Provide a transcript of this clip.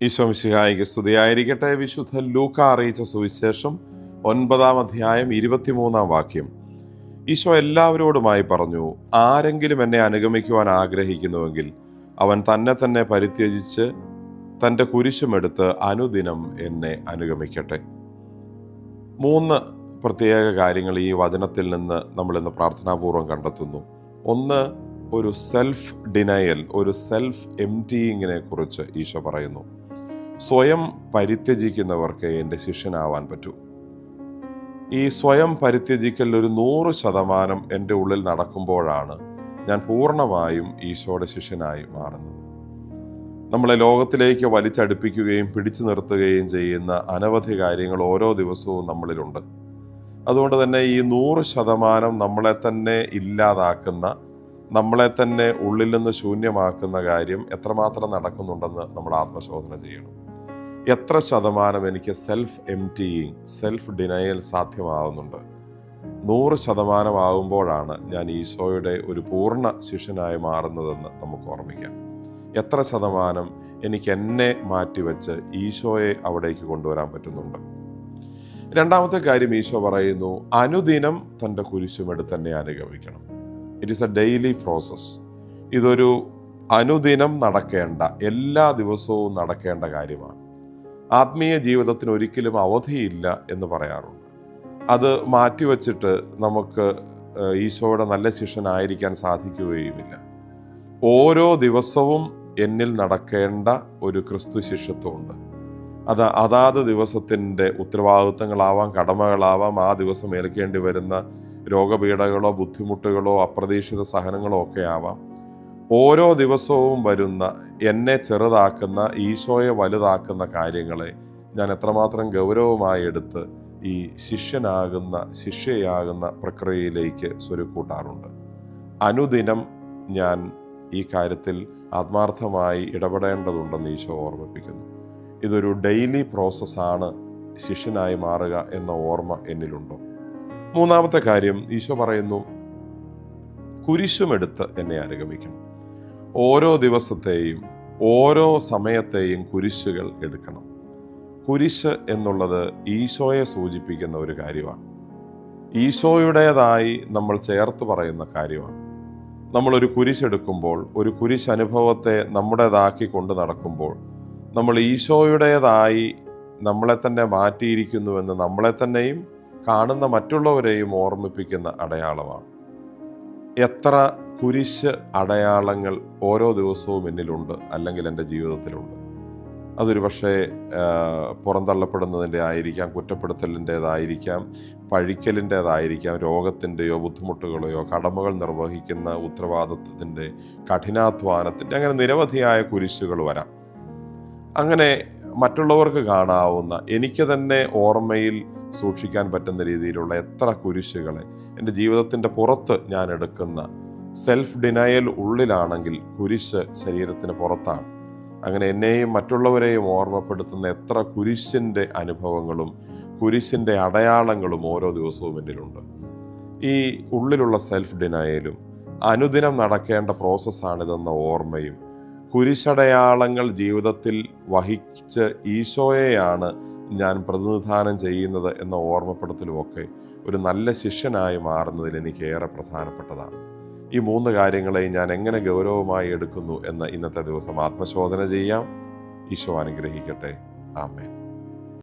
ഈശോ മിശിഹായിക്ക് സ്തുതിയായിരിക്കട്ടെ. വിശുദ്ധ ലൂക്ക അറിയിച്ച സുവിശേഷം ഒൻപതാം അധ്യായം ഇരുപത്തിമൂന്നാം വാക്യം. ഈശോ എല്ലാവരോടുമായി പറഞ്ഞു ആരെങ്കിലും എന്നെ അനുഗമിക്കുവാൻ ആഗ്രഹിക്കുന്നുവെങ്കിൽ അവൻ തന്നെ തന്നെ പരിത്യജിച്ച് തന്റെ കുരിശുമെടുത്ത് അനുദിനം എന്നെ അനുഗമിക്കട്ടെ. മൂന്ന് പ്രത്യേക കാര്യങ്ങൾ ഈ വചനത്തിൽ നിന്ന് നമ്മൾ ഇന്ന് പ്രാർത്ഥനാപൂർവം കണ്ടെത്തുന്നു. ഒന്ന് ഒരു സെൽഫ് ഡിനയൽ ഒരു സെൽഫ് എംറ്റിയിങ്ങിനെ കുറിച്ച് ഈശോ പറയുന്നു. സ്വയം പരിത്യജിക്കുന്നവർക്ക് എന്റെ ശിഷ്യനാവാൻ പറ്റൂ. ഈ സ്വയം പരിത്യജിക്കൽ ഒരു നൂറ് ശതമാനം എന്റെ ഉള്ളിൽ നടക്കുമ്പോഴാണ് ഞാൻ പൂർണമായും ഈശോയുടെ ശിഷ്യനായി മാറുന്നത്. നമ്മളെ ലോകത്തിലേക്ക് വലിച്ചടുപ്പിക്കുകയും പിടിച്ചു നിർത്തുകയും ചെയ്യുന്ന അനവധി കാര്യങ്ങൾ ഓരോ ദിവസവും നമ്മളിലുണ്ട്. അതുകൊണ്ട് തന്നെ ഈ നൂറ് ശതമാനം നമ്മളെ തന്നെ ഇല്ലാതാക്കുന്ന നമ്മളെ തന്നെ ഉള്ളിൽ നിന്ന് ശൂന്യമാക്കുന്ന കാര്യം എത്രമാത്രം നടക്കുന്നുണ്ടെന്ന് നമ്മൾ ആത്മശോധന ചെയ്യണം. എത്ര ശതമാനം എനിക്ക് സെൽഫ് എംറ്റിയിങ് സെൽഫ് ഡിനയൽ സാധ്യമാവുന്നുണ്ട്? നൂറ് ശതമാനമാകുമ്പോഴാണ് ഞാൻ ഈശോയുടെ ഒരു പൂർണ ശിഷ്യനായി മാറുന്നതെന്ന് നമുക്ക് ഓർമ്മിക്കാം. എത്ര ശതമാനം എനിക്ക് എന്നെ മാറ്റിവെച്ച് ഈശോയെ അവിടേക്ക് കൊണ്ടുവരാൻ പറ്റുന്നുണ്ട്? രണ്ടാമത്തെ കാര്യം ഈശോ പറയുന്നു അനുദിനം തന്റെ കുരിശുമെടുത്ത് തന്നെ അനുഗമിക്കണം. It is a daily process ഇതൊരു അനുദിനം നടക്കേണ്ട എല്ലാ ദിവസവും നടക്കേണ്ട കാര്യമാണ്. ആത്മീയ ജീവിതത്തിന് ഒരിക്കലും അവധിയില്ല എന്ന് പറയാറുണ്ട്. അത് മാറ്റിവെച്ചിട്ട് നമുക്ക് ഈശോയുടെ നല്ല ശിഷ്യനായിരിക്കാൻ സാധിക്കുകയുമില്ല. ഓരോ ദിവസവും എന്നിൽ നടക്കേണ്ട ഒരു ക്രിസ്തു ശിഷ്യത്വമുണ്ട്. അത് അതാത് ദിവസത്തിന്റെ ഉത്തരവാദിത്തങ്ങളാവാം കടമകളാവാം ആ ദിവസം ഏൽക്കേണ്ടി വരുന്ന രോഗപീഠകളോ ബുദ്ധിമുട്ടുകളോ അപ്രതീക്ഷിത സഹനങ്ങളോ ഒക്കെ ആവാം. ഓരോ ദിവസവും വരുന്ന എന്നെ ചെറുതാക്കുന്ന ഈശോയെ വലുതാക്കുന്ന കാര്യങ്ങളെ ഞാൻ എത്രമാത്രം ഗൗരവമായി എടുത്ത് ഈ ശിഷ്യനാകുന്ന ശിഷ്യയാകുന്ന പ്രക്രിയയിലേക്ക് സ്വരുക്കൂട്ടാറുണ്ട്. അനുദിനം ഞാൻ ഈ കാര്യത്തിൽ ആത്മാർത്ഥമായി ഇടപെടേണ്ടതുണ്ടെന്ന് ഈശോ ഓർമ്മിപ്പിക്കുന്നു. ഇതൊരു ഡെയിലി പ്രോസസ്സാണ് ശിഷ്യനായി മാറുക എന്ന ഓർമ്മ എന്നിലുണ്ടോ? മൂന്നാമത്തെ കാര്യം ഈശോ പറയുന്നു കുരിശുമെടുത്ത് എന്നെ അനുഗമിക്കണം. ഓരോ ദിവസത്തെയും ഓരോ സമയത്തെയും കുരിശുകൾ എടുക്കണം. കുരിശ് എന്നുള്ളത് ഈശോയെ സൂചിപ്പിക്കുന്ന ഒരു കാര്യമാണ്. ഈശോയുടേതായി നമ്മൾ ചേർത്ത് പറയുന്ന കാര്യമാണ്. നമ്മളൊരു കുരിശെടുക്കുമ്പോൾ ഒരു കുരിശ് അനുഭവത്തെ നമ്മുടേതാക്കി കൊണ്ട് നടക്കുമ്പോൾ നമ്മൾ ഈശോയുടേതായി നമ്മളെ തന്നെ മാറ്റിയിരിക്കുന്നുവെന്ന് നമ്മളെ തന്നെയും കാണുന്ന മറ്റുള്ളവരെയും ഓർമ്മിപ്പിക്കുന്ന അടയാളമാണ്. എത്ര കുരിശ് അടയാളങ്ങൾ ഓരോ ദിവസവും എന്നിലുണ്ട് അല്ലെങ്കിൽ എന്റെ ജീവിതത്തിലുണ്ട്. അതൊരു പക്ഷേ പുറന്തള്ളപ്പെടുന്നതിന്റെ ആയിരിക്കാം കുറ്റപ്പെടുത്തലിന്റേതായിരിക്കാം പഴിക്കലിന്റേതായിരിക്കാം രോഗത്തിന്റെയോ ബുദ്ധിമുട്ടുകളെയോ കടമകൾ നിർവഹിക്കുന്ന ഉത്തരവാദിത്വത്തിന്റെ കഠിനാധ്വാനത്തിന്റെ അങ്ങനെ നിരവധിയായ കുരിശുകൾ വരാം. അങ്ങനെ മറ്റുള്ളവർക്ക് കാണാവുന്ന എനിക്ക് തന്നെ ഓർമ്മയിൽ സൂക്ഷിക്കാൻ പറ്റുന്ന രീതിയിലുള്ള എത്ര കുരിശുകളെ എന്റെ ജീവിതത്തിന്റെ പുറത്ത് ഞാൻ എടുക്കുന്ന സെൽഫ് ഡിനയൽ ഉള്ളിലാണെങ്കിൽ കുരിശ് ശരീരത്തിന് പുറത്താണ്. അങ്ങനെ എന്നെയും മറ്റുള്ളവരെയും ഓർമ്മപ്പെടുത്തുന്ന എത്ര കുരിശിന്റെ അനുഭവങ്ങളും കുരിശിന്റെ അടയാളങ്ങളും ഓരോ ദിവസവും എന്നിലുണ്ട്. ഈ ഉള്ളിലുള്ള സെൽഫ് ഡിനയലും അനുദിനം നടക്കേണ്ട പ്രോസസ്സാണിതെന്ന ഓർമ്മയും കുരിശടയാളങ്ങൾ ജീവിതത്തിൽ വഹിച്ച് ഈശോയെയാണ് ഞാൻ പ്രതിനിധാനം ചെയ്യുന്നത് എന്ന ഓർമ്മപ്പെടുത്തലുമൊക്കെ ഒരു നല്ല ശിഷ്യനായി മാറുന്നതിൽ എനിക്ക് ഏറെ പ്രധാനപ്പെട്ടതാണ്. ഈ മൂന്ന് കാര്യങ്ങളെ ഞാൻ എങ്ങനെ ഗൗരവമായി എടുക്കുന്നു എന്ന് ഇന്നത്തെ ദിവസം ആത്മശോധന ചെയ്യാം. ഈശോ അനുഗ്രഹിക്കട്ടെ. ആമേൻ.